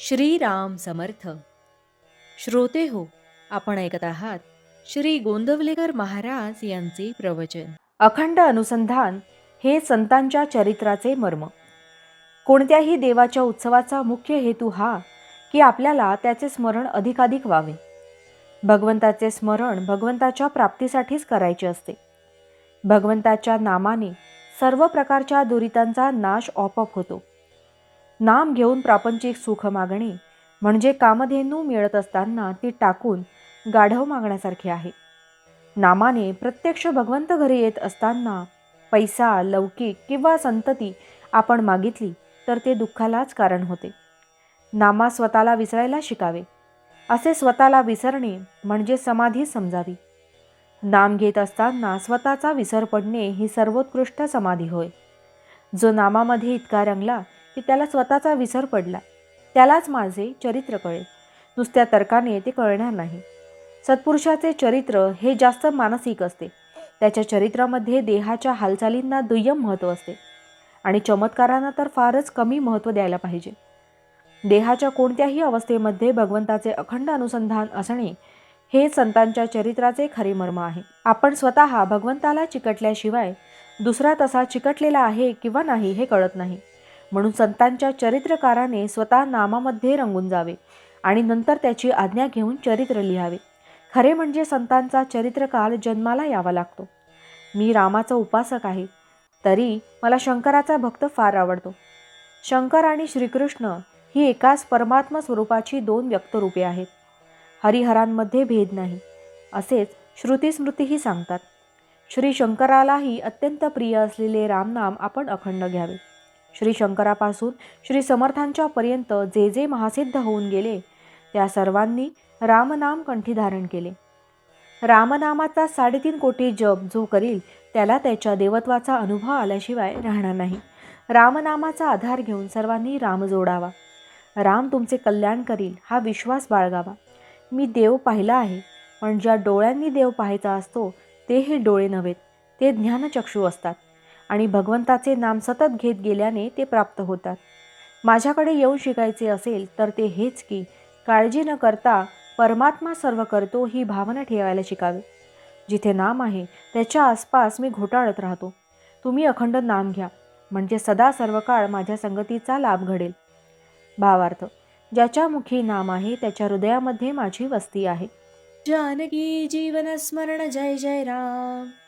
श्रीराम समर्थ. श्रोते हो आपण ऐकत आहात श्री गोंदवलेकर महाराज यांचे प्रवचन. अखंड अनुसंधान हे संतांच्या चरित्राचे मर्म. कोणत्याही देवाच्या उत्सवाचा मुख्य हेतू हा की आपल्याला त्याचे स्मरण अधिकाधिक व्हावे. भगवंताचे स्मरण भगवंताच्या प्राप्तीसाठीच करायचे असते. भगवंताच्या नामाने सर्व प्रकारच्या दुरितांचा नाश ऑपअप होतो. नाम घेऊन प्रापंचिक सुख मागणे म्हणजे कामधेनू मिळत असताना ती टाकून गाढव मागण्यासारखे आहे. नामाने प्रत्यक्ष भगवंत घरी येत असताना पैसा लौकिक किंवा संतती आपण मागितली तर ते दुःखालाच कारण होते. नामा स्वतःला विसरायला शिकावे. असे स्वतःला विसरणे म्हणजे समाधी समजावी. नाम घेत असताना स्वतःचा विसर पडणे ही सर्वोत्कृष्ट समाधी होय. जो नामामध्ये इतका रंगला की त्याला स्वतःचा विसर पडला. त्यालाच माझे चरित्र कळेल. नुसत्या तर्काने ते कळणार नाही. सत्पुरुषाचे चरित्र हे जास्त मानसिक असते. त्याच्या चरित्रामध्ये देहाच्या हालचालींना दुय्यम महत्त्व असते. आणि चमत्कारांना तर फारच कमी महत्त्व द्यायला पाहिजे. देहाच्या कोणत्याही अवस्थेमध्ये भगवंताचे अखंड अनुसंधान असणे हे संतांच्या चरित्राचे खरे मर्म आहे. आपण स्वतः भगवंताला चिकटल्याशिवाय दुसरा तसा चिकटलेला आहे किंवा नाही हे कळत नाही. म्हणून संतांच्या चरित्रकाराने स्वतः नामामध्ये रंगून जावे आणि नंतर त्याची आज्ञा घेऊन चरित्र लिहावे. खरे म्हणजे संतांचा चरित्रकाल जन्माला यावा लागतो. मी रामाचा उपासक आहे. तरी मला शंकराचा भक्त फार आवडतो. शंकर आणि श्रीकृष्ण ही एकाच परमात्मा स्वरूपाची दोन व्यक्तरूपे आहेत. हरिहरांमध्ये भेद नाही असेच श्रुतीस्मृतीही सांगतात. श्री शंकरालाही अत्यंत प्रिय असलेले रामनाम आपण अखंड घ्यावे. श्री शंकरापासून श्री समर्थांच्या पर्यंत जे जे महासिद्ध होऊन गेले त्या सर्वांनी रामनाम कंठी धारण केले. रामनामाचा साडेतीन कोटी जप जो करील त्याला त्याच्या देवत्वाचा अनुभव आल्याशिवाय राहणार नाही. रामनामाचा आधार घेऊन सर्वांनी राम जोडावा. राम तुमचे कल्याण करील हा विश्वास बाळगावा. मी देव पाहिला आहे पण ज्या डोळ्यांनी देव पाहायचा असतो ते हे डोळे नव्हेत ते ज्ञानचक्षू असतात. आणि भगवंताचे नाम सतत घेत गेल्याने ते प्राप्त होतात. माझ्याकडे येऊन शिकायचे असेल तर ते हेच की काळजी न करता परमात्मा सर्व करतो ही भावना ठेवायला शिकावे. जिथे नाम आहे त्याच्या आसपास मी घोटाळत राहतो. तुम्ही अखंड नाम घ्या म्हणजे सदा सर्व काळ माझ्या संगतीचा लाभ घडेल. भावार्थ ज्याच्या मुखी नाम आहे त्याच्या हृदयामध्ये माझी वस्ती आहे. जानकी जीवन स्मरण जय जय राम.